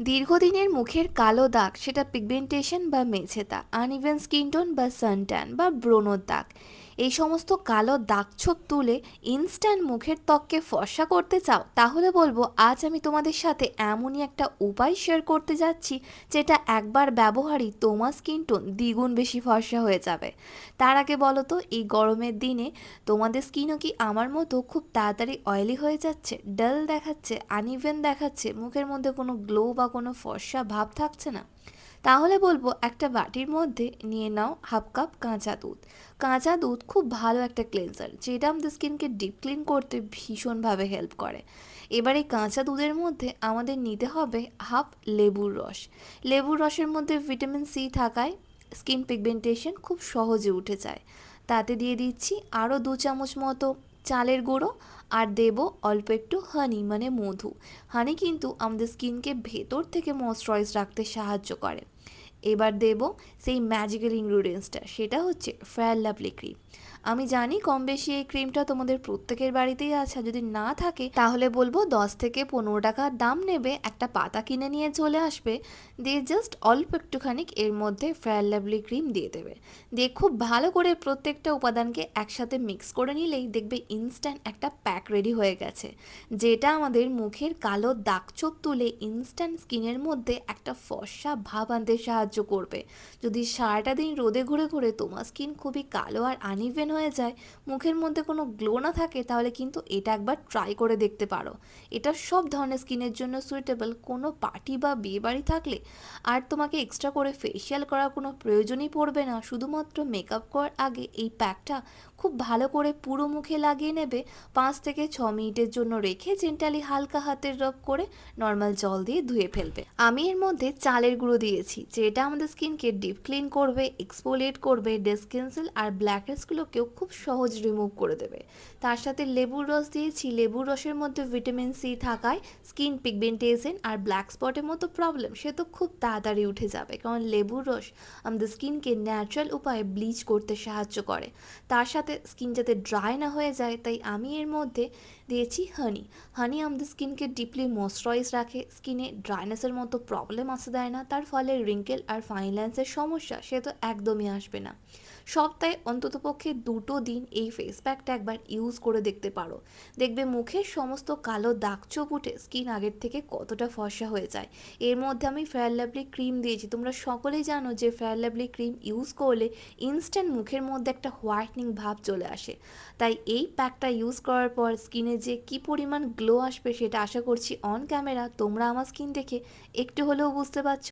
দীর্ঘদিনের মুখের কালো দাগ, সেটা পিগমেন্টেশন বা মেঝে দাগ আনইভেন স্কিন টোন বা সানট্যান বা ব্রণর দাগ। এই সমস্ত কালো দাগছোপ তুলে ইনস্ট্যান্ট মুখের ত্বককে ফর্সা করতে চাও, তাহলে বলব আজ আমি তোমাদের সাথে এমনই একটা উপায় শেয়ার করতে যাচ্ছি, যেটা একবার ব্যবহারই তোমার স্কিন টোন দ্বিগুণ বেশি ফর্সা হয়ে যাবে। তার আগে বলো তো, এই গরমের দিনে তোমাদের স্কিনও কি আমার মতো খুব তাড়াতাড়ি অয়েলি হয়ে যাচ্ছে? ডাল দেখাচ্ছে আনইভেন দেখাচ্ছে, মুখের মধ্যে কোনো গ্লো বা কোনো ফর্সা ভাব থাকছে না? তাহলে বলব একটা বাটির মধ্যে নিয়ে নাও হাফ কাপ কাঁচা দুধ। কাঁচা দুধ খুব ভালো একটা ক্লেন্সার যেটা আমাদের স্কিনকে ডিপ ক্লিন করতে ভীষণভাবে হেল্প করে। এবার এই কাঁচা দুধের মধ্যে আমাদের নিতে হবে হাফ লেবুর রস। লেবুর রসের মধ্যে ভিটামিন সি থাকায় স্কিন পিগমেন্টেশন খুব সহজে উঠে যায়। তাতে দিয়ে দিচ্ছি আরও দু চামচ মতো চালের গুঁড়ো আর দেব অল্প একটু হানি মানে মধু। হানি কিন্তু আমাদের স্কিনকে ভেতর থেকে ময়শ্চারাইজ রাখতে সাহায্য করে। এবার দেব সেই ম্যাজিক্যাল ইনগ্রিডিয়েন্টসটা সেটা হচ্ছে ফেয়ার লাভলি ক্রিম আমি জানি কম বেশি এই ক্রিমটা তোমাদের প্রত্যেকের বাড়িতেই আছে যদি না থাকে, তাহলে বলব দশ থেকে পনেরো টাকা দাম নেবে, একটা পাতা কিনে নিয়ে চলে আসবে, দিয়ে জাস্ট অল্প একটুখানি এর মধ্যে ফেয়ার লাভলি ক্রিম দিয়ে দেবে। দিয়ে খুব ভালো করে প্রত্যেকটা উপাদানকে একসাথে মিক্স করে নিলেই দেখবে ইনস্ট্যান্ট একটা প্যাক রেডি হয়ে গেছে, যেটা আমাদের মুখের কালো দাগ দাগছোপ তুলে ইনস্ট্যান্ট স্কিনের মধ্যে একটা ফর্সা ভাব আনতে সাহায্য করবে। যদি সারাটা দিন রোদে ঘুরে ঘুরে তোমার স্কিন খুবই কালো আর আনইভেন হয়ে যায়, মুখের মধ্যে কোনো গ্লো না থাকে, তাহলে কিন্তু এটা একবার ট্রাই করে দেখতে পারো। এটা সব ধরনের স্কিনের জন্য সুইটেবল কোনো পার্টি বা বিয়ে বাড়ি থাকলে আর তোমাকে এক্সট্রা করে ফেসিয়াল করার কোনো প্রয়োজনই পড়বে না। শুধুমাত্র মেকআপ করার আগে এই প্যাকটা খুব ভালো করে পুরো মুখে লাগিয়ে নেবে। পাঁচ থেকে ছ মিনিটের জন্য রেখে জেন্টালি হালকা হাতের রব করে নর্মাল জল দিয়ে ধুয়ে ফেলবে। আমি এর মধ্যে চালের গুঁড়ো দিয়েছি যেটা আমাদের স্কিনকে ডিপ ক্লিন করবে এক্সফোলিয়েট করবে ডেসকেন্সেল আর ব্ল্যাক ব্ল্যাকহেডসগুলোকেও খুব সহজ রিমুভ করে দেবে। তার সাথে লেবুর রস দিয়েছি, লেবুর রসের মধ্যে ভিটামিন সি থাকায় স্কিন পিগমেন্টেশন আর ব্ল্যাক স্পটের মতো প্রবলেম সে তো খুব তাড়াতাড়ি উঠে যাবে, কারণ লেবুর রস আমাদের স্কিনকে ন্যাচারাল উপায়ে ব্লিচ করতে সাহায্য করে। তার সাথে স্কিন যাতে ড্রাই না হয়ে যায়, তাই আমি এর মধ্যে দিয়েছি হানি হানি আমাদের স্কিনকে ডিপলি ময়শ্চারাইজ রাখে স্কিনে ড্রাইনেসের মতো প্রবলেম আসতে দেয় না, তার ফলে রিঙ্কেল আর ফাইন লাইন্সের সমস্যা, সে তো একদমই আসবে না। সপ্তাহে অন্ততপক্ষে দুটো দিন এই ফেস প্যাকটা একবার ইউজ করে দেখতে পারো। দেখবে মুখের সমস্ত কালো দাগ চোপ উঠে স্কিন আগের থেকে কতটা ফর্সা হয়ে যায়। এর মধ্যে আমি ফেয়ার লাভলি ক্রিম দিয়েছি। তোমরা সকলেই জানো যে ফেয়ার লাভলি ক্রিম ইউজ করলে ইনস্ট্যান্ট মুখের মধ্যে একটা হোয়াইটনিং ভাব চলে আসে। তাই এই প্যাকটা ইউজ করার পর স্কিনে যে কি পরিমাণ গ্লো আসবে সেটা আশা করছি অন ক্যামেরা তোমরা আমার স্কিন দেখে একটু হলেও বুঝতে পারছ।